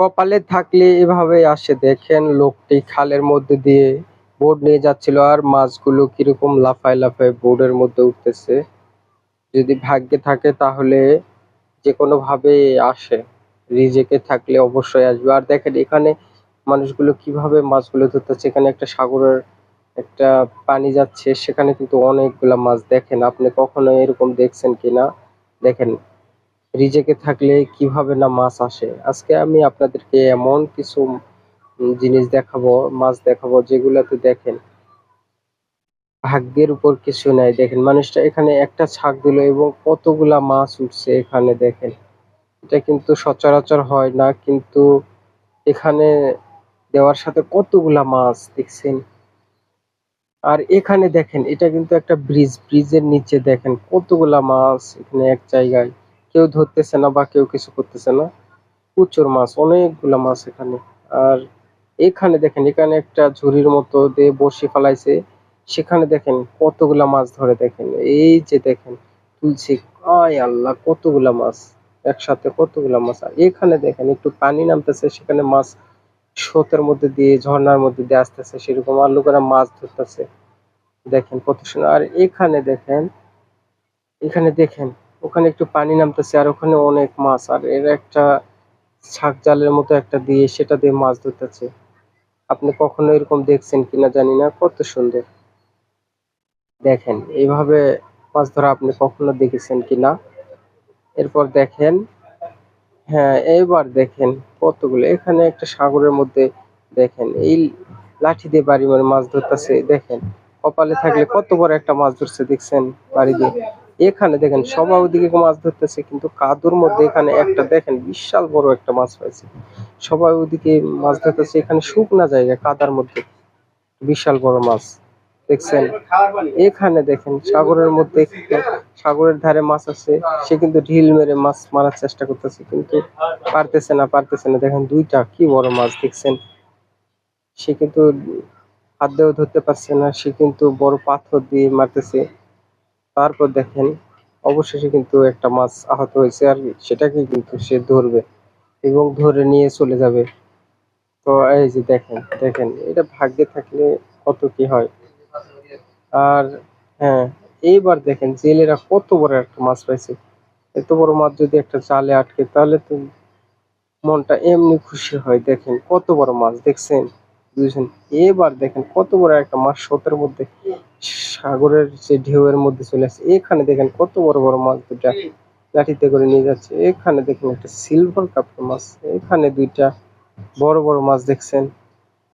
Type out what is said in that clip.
কপালে থাকলে এভাবে আসে। দেখেন লোকটি খালের মধ্যে দিয়ে বোট নিয়ে যাচ্ছিল আর মাছগুলো কীরকম লাফায় লাফায় বোর্ডের মধ্যে উঠতেছে। যদি ভাগ্যে থাকে তাহলে যে কোনো ভাবে আসে। রিজেকে থাকলে অবশ্যই আসবে। আর দেখেন এখানে মানুষগুলো কীভাবে মাছগুলো ধরতেছে। এখানে একটা সাগরের একটা পানি যাচ্ছে, সেখানে কিন্তু অনেকগুলা মাছ। দেখেন, আপনি কখনো এরকম দেখছেন কিনা? দেখেন রিজেকে থাকলে কীভাবে না মাছ আসে? আজকে আমি আপনাদেরকে এমন কিছু জিনিস দেখাবো, মাছ দেখাবো যেগুলাতে দেখেন, ভাগ্যের উপর কিছু নাই। দেখেন, মানুষটা এখানে একটা ছাক দিল এবং কতগুলা মাছ উঠছে এখানে দেখেন। এটা কিন্তু সচরাচর হয় না, কিন্তু এখানে দেওয়ার সাথে কতগুলা মাছ, দেখছেন? আর এখানে দেখেন, এটা কিন্তু একটা ব্রিজ, ব্রিজের নিচে দেখেন কতগুলা মাছ এখানে এক জায়গায়। কেউ ধরতেছে না বা কেউ কিছু করতেছে না। প্রচুর মাছ, অনেকগুলা মাছ এখানে। আর এখানে দেখেন, এখানে একটা ঝুড়ির মতো দিয়ে বসে ফেলাইছে। সেখানে দেখেন কতগুলা মাছ ধরে দেখেন। এই যে দেখেন, তুলছি আয় আল্লাহ, কতগুলা মাছ, একসাথে কতগুলা মাছ। আর এখানে দেখেন একটু পানি নামতেছে, সেখানে মাছ স্রোতের মধ্যে দিয়ে, ঝর্ণার মধ্যে দিয়ে আসতেছে। সেরকম আর লোকেরা মাছ ধরতেছে। দেখেন কত সুন্দর। আর এখানে দেখেন এখানে দেখেন ওখানে একটু পানি নামতেছে আর ওখানে অনেক মাছ, আর এর একটা শাক জালের মতো একটা দিয়ে সেটা দিয়ে মাছ ধরতেছে। আপনি কখনো এরকম দেখছেন কিনা জানি না, কত সুন্দর। দেখেন, এইভাবে মাছ ধরা আপনি কখনো দেখেছেন কিনা? এরপর দেখেন হ্যাঁ এইবার দেখেন কতগুলো। এখানে একটা সাগরের মধ্যে দেখেন, এই লাঠি দিয়ে বাড়ি মারে মাছ ধরতেছে। দেখেন, কপালে থাকলে কত বড় একটা মাছ ধরছে, দেখছেন বাড়ি দিয়ে? এখানে দেখেন সবাই ওদিকে মাছ ধরতেছে, কিন্তু কাদুর মধ্যে এখানে একটা দেখেন বিশাল বড় একটা মাছ পাইছে সবাই ওদিকে মাছ ধরতেছে, এখানে শুকনা জায়গা, কাদার মধ্যে। বিশাল বড় মাছ, দেখছেন? এখানে দেখেন, সাগরের মধ্যে সাগরের ধারে মাছ আছে, সে কিন্তু ঢিল মেরে মাছ মারার চেষ্টা করতেছে, কিন্তু পারতেছে না পারতেছে না। দেখেন দুইটা কি বড় মাছ, দেখছেন? সে কিন্তু হাত দিয়েও ধরতে পারছে না, সে কিন্তু বড় পাথর দিয়ে মারতেছে। তারপর দেখেন, অবশেষে কিন্তু একটা মাছ আহত হয়েছে আর সেটাকে কিন্তু সে ধরবে এবং ধরে নিয়ে চলে যাবে। তো এই যে দেখেন দেখেন, এটা ভাগ্যে থাকলে কত কি হয়? আর হ্যাঁ এইবার দেখেন, জেলেরা কত বড় একটা মাছ পাইছে। এত বড় মাছ যদি একটা জালে আটকে, তাহলে তো মনটা এমনি খুশি হয়। দেখেন, কত বড় মাছ, দেখছেন? বুঝছেন? এবার দেখেন কত বড় একটা মাছ স্রোতের মধ্যে, সাগরের যে ঢেউয়ের মধ্যে চলে আসছে। এখানে দেখেন কত বড় বড় মাছ দুটা লাঠিতে করে নিয়ে যাচ্ছে। এখানে দেখেন একটা সিলভার কাপের মাছ। এখানে দুইটা বড় বড় মাছ দেখছেন।